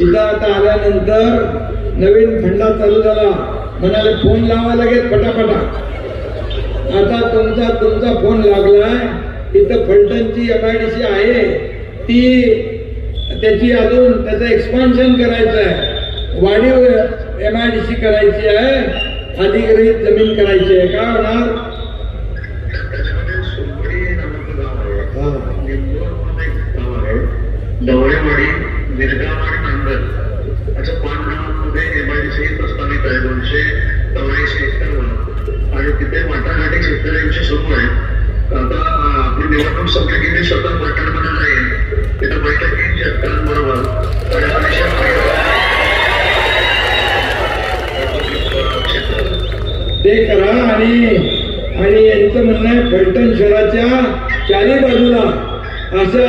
इथं आता आल्यानंतर नवीन फंडा चालू झाला. म्हणाले फोन लावा लगेच फटाफटा आता तुमचा तुमचा फोन लागलाय. इथं फलटणची एम आय डी सी आहे. ती त्याची अजून त्याचं एक्सपान्शन करायचं आहे वाढीव एम आय डी सी करायची आहे. अधिग्रहित जमीन करायची आहे. काय होणार? त्याच्यामध्ये सोनवडी नावाचं गाव आहे हा. निंदोर म्हणून एक गाव आहे एमआयडीसी प्रस्तावित आहे दोनशे चौऱ्याऐंशी हेक्टरवर आणि तिथे वाटाघाटी शेतकऱ्यांची सुरू आहे. आता आपली निवडणूक संपली की मी स्वतः पलटणमध्ये जाईल तिथं बैठक घेईन शेतकऱ्यांबरोबर. ते करा आणि आणि यांचं म्हणणं आहे फलटण शहराच्या चारी बाजूला अशा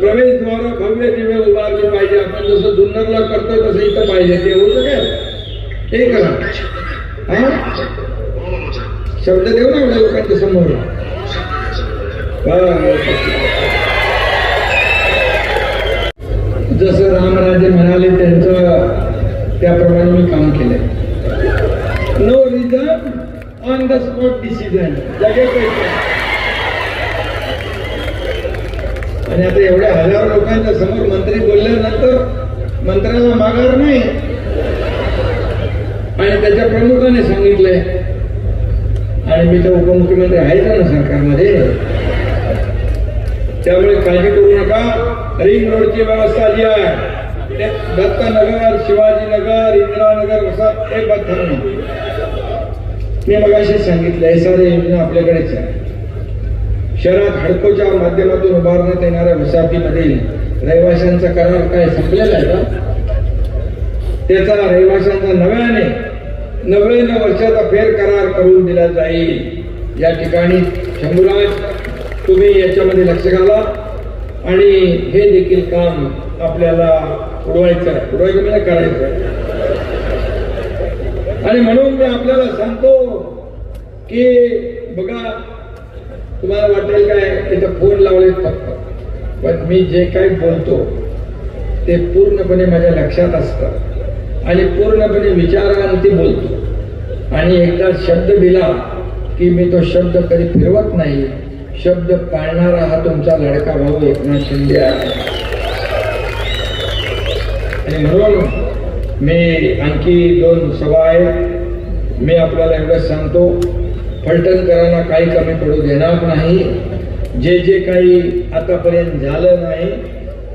प्रवेशद्वार भव्य दिवे उभारले पाहिजे. आपण जसं जुन्नरला करतो तसं इथं पाहिजे. ते होऊ शकेल? ते करा. हा? शब्द देऊ ना एवढ्या लोकांच्या समोर. जसं रामराजे म्हणाले त्यांचं त्याप्रमाणे मी काम केलं no reason on the spot decision लगेच आणि आता एवढ्या हजारो लोकांच्या समोर मंत्री बोलल्यानंतर मंत्र्याला माघार नाही. आणि त्याच्या प्रमुखाने सांगितलंय आणि मी तर उपमुख्यमंत्री आहेच ना सरकारमध्ये. त्यामुळे काळजी करू नका. रिंग रोडची व्यवस्था आली आहे. दत्तनगर शिवाजीनगर इंदिरानगर असा एक बात ठरवणं मी मगाशी सांगितलं हे सारे योजना आपल्याकडेच आहे. शहरात हडकोच्या माध्यमातून उभारण्यात येणाऱ्या वसाहतीमधील रहिवाशांचा करार काय संपलेला आहे का? त्याचा रहिवाशांचा नव्याने नव्याण्णव वर्षाचा फेर करार करून दिला जाईल. या ठिकाणी शंभूराज तुम्ही याच्यामध्ये लक्ष घाला. आणि हे देखील काम आपल्याला उडवायचं आहे. उडवायचं म्हणजे करायचं आहे. आणि म्हणून मी आपल्याला सांगतो की बघा तुम्हाला वाटेल काय इथं फोन लावले फक्त. पण मी जे काही बोलतो ते पूर्णपणे माझ्या लक्षात असतं. आणि पूर्णपणे विचारांती बोलतो. आणि एकदा शब्द दिला की मी तो शब्द कधी फिरवत नाही. शब्द पाळणारा हा तुमचा लडका भाऊ एकनाथ शिंदे आहे. आणि म्हणून मी आणखी दोन सभा आहेत. मी आपल्याला एवढंच सांगतो. फलटणकरांना काही कमी पडू देणार नाही. जे जे काही आतापर्यंत झालं नाही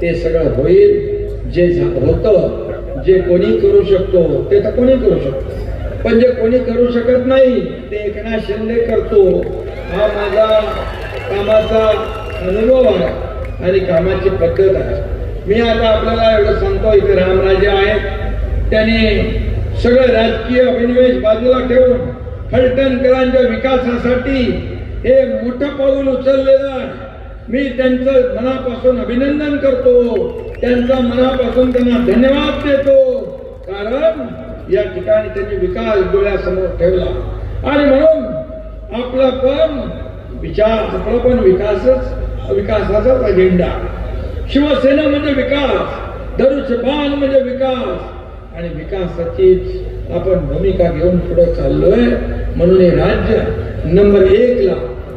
ते सगळं होईल. जे होतं जे कोणी करू शकतो ते तर कोणी करू शकतो. पण जे कोणी करू शकत नाही ते एकनाथ शिंदे करतो. हा माझा कामाचा अनुभव आहे आणि कामाची पद्धत आहे. मी आता आपल्याला एवढं सांगतो इथे रामराजे आहेत. त्याने सगळं राजकीय अभिनिवेश बाजूला ठेवून फलटणकरांच्या विकासासाठी हे मोठं पाऊल उचललेलं आहे. मी त्यांचं मनापासून अभिनंदन करतो. त्यांचा मनापासून त्यांना धन्यवाद देतो. कारण या ठिकाणी त्यांनी विकास डोळ्यासमोर ठेवला. आणि म्हणून आपला पण विचार आपला पण विकासच विकासाचाच अजेंडा शिवसेना म्हणजे विकास धनुष्यबाण म्हणजे विकास. आणि विकासाचीच आपण भूमिका घेऊन पुढे चाललोय. म्हणून हे राज्य नंबर एक ला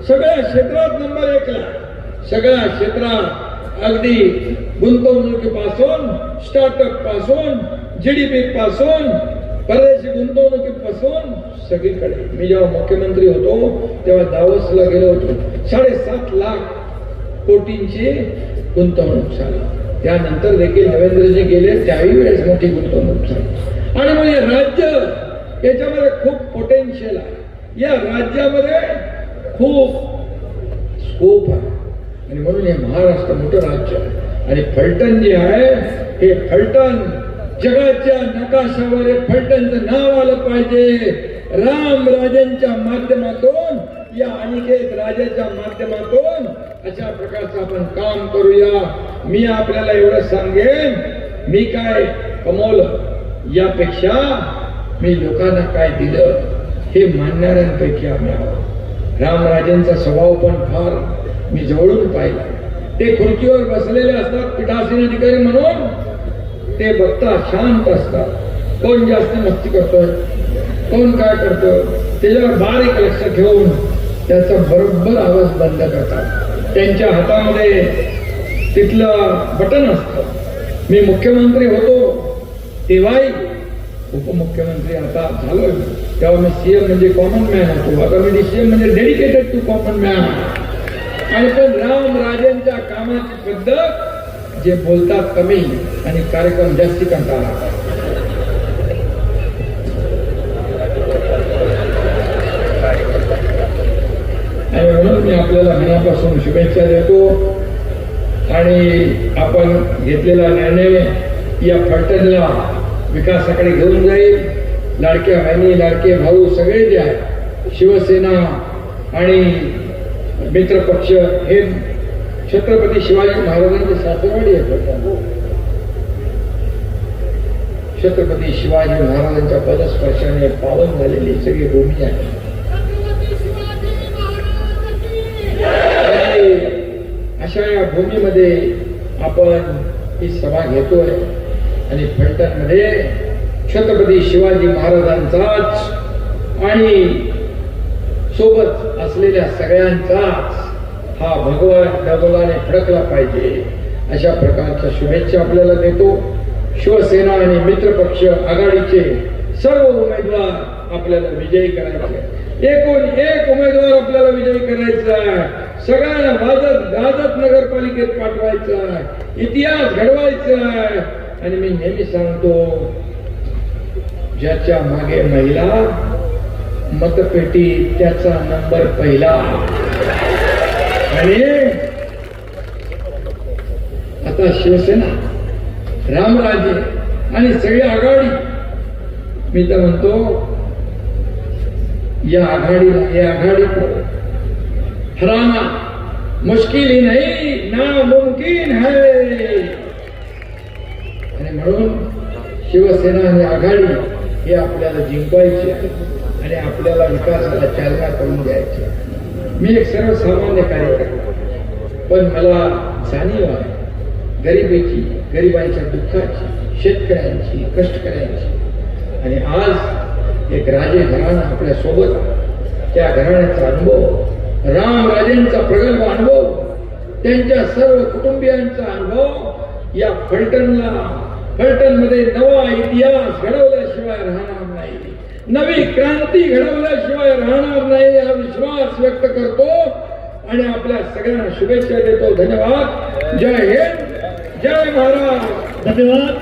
सगळ्या क्षेत्रात नंबर एक ला सगळ्या क्षेत्रात अगदी गुंतवणुकीपासून स्टार्टअपपासून जीडीपी पासून परदेशी गुंतवणुकीपासून सगळीकडे. मी जेव्हा मुख्यमंत्री होतो तेव्हा दावसला गेलो होतो. साडेसात लाख कोटींची गुंतवणूक झाली. त्यानंतर देखील नरेंद्रजी गेले त्याही वेळेस मोठी गुंतवणूक झाली. आणि मग हे राज्य याच्यामध्ये खूप पोटेन्शियल आहे. या राज्यामध्ये खूप स्कोप आहे. आणि म्हणून हे महाराष्ट्र मोठं राज्य आहे. आणि फलटण जे आहे हे फलटण जगाच्या नकाशावर फलटणचं नाव आलं पाहिजे. राम राजांच्या माध्यमातून या अनिकेत राजाच्या माध्यमातून अशा प्रकारचं आपण काम करूया. मी आपल्याला एवढं सांगेन. मी काय कमवलं? यापेक्षा मी लोकांना काय दिलं हे मानणाऱ्यांपैकी आम्ही आहोत. रामराजेंचा स्वभाव पण फार मी जवळून पाहिला. ते खुर्चीवर बसलेले असतात पीठासीन अधिकारी म्हणून. ते बघता शांत असतात. कोण जास्त मस्ती करतोय? कोण काय करतोय? त्याच्यावर बारीक लक्ष ठेवून त्याचा बरोबर आवाज बंद करतात. त्यांच्या हातामध्ये तिथलं बटन असतं. मी मुख्यमंत्री होतो. तेव्हाही उपमुख्यमंत्री आता झालोय. तेव्हा मी सीएम म्हणजे कॉमन मॅन होतो. आता मी सीएम म्हणजे डेडिकेटेड टू कॉमन मॅन आणि पण राम राजेंच्या कामाची पद्धत जे बोलतात कमी आणि कार्यक्रम जास्ती करतात. आणि म्हणून मी आपल्याला मनापासून शुभेच्छा देतो. आणि आपण घेतलेला निर्णय या फलटणला विकासाकडे घेऊन जाईल. लाडक्या बहिणी लाडके भाऊ सगळे जे आहेत शिवसेना आणि मित्रपक्ष हे छत्रपती शिवाजी महाराजांचे सासरवाडी आहे छत्रपती शिवाजी महाराजांच्या पदस्पर्शाने पावन झालेली सगळी भूमी आहे. अशा या भूमीमध्ये आपण ही सभा घेतोय. आणि फलटणमध्ये छत्रपती शिवाजी महाराजांचाच आणि सोबत असलेल्या सगळ्यांचाच हा भगवान डबलाने फडकला पाहिजे. अशा प्रकारच्या शुभेच्छा आपल्याला देतो. शिवसेना आणि मित्रपक्ष आघाडीचे सर्व उमेदवार आपल्याला विजयी करायचे एकूण एक उमेदवार आपल्याला विजयी करायचा आहे. सगळ्यांना वाजत गाजत नगरपालिकेत पाठवायचा आहे. इतिहास घडवायचा आहे. आणि मी नेहमी सांगतो ज्याच्या मागे महिला मतपेटी त्याचा नंबर पहिला. आणि आता शिवसेना रामराजे आणि सगळी आघाडी. मी तर म्हणतो या आघाडीला या आघाडी हराना मुश्किल ही ना मुमकिन है आणि म्हणून शिवसेना आणि आघाडी हे आपल्याला जिंकवायची आहे आणि आपल्याला विकासाला चालना करून द्यायची मी एक सर्वसामान्य कार्यकर्ता पण मला जाणीव आहे गरिबीची गरिबांच्या दुःखाची शेतकऱ्यांची कष्टकऱ्यांची. आणि आज एक राजे घराणं आपल्यासोबत त्या घराण्याचा अनुभव राम राजेंचा प्रगल्भ अनुभव त्यांच्या सर्व कुटुंबियांचा अनुभव या फलटणला फलटणमध्ये नवा इतिहास घडवल्याशिवाय राहणार नाही. नवी क्रांती घडवल्याशिवाय राहणार नाही हा विश्वास व्यक्त करतो. आणि आपल्या सगळ्यांना शुभेच्छा देतो. धन्यवाद. जय हिंद. जय महाराज. धन्यवाद.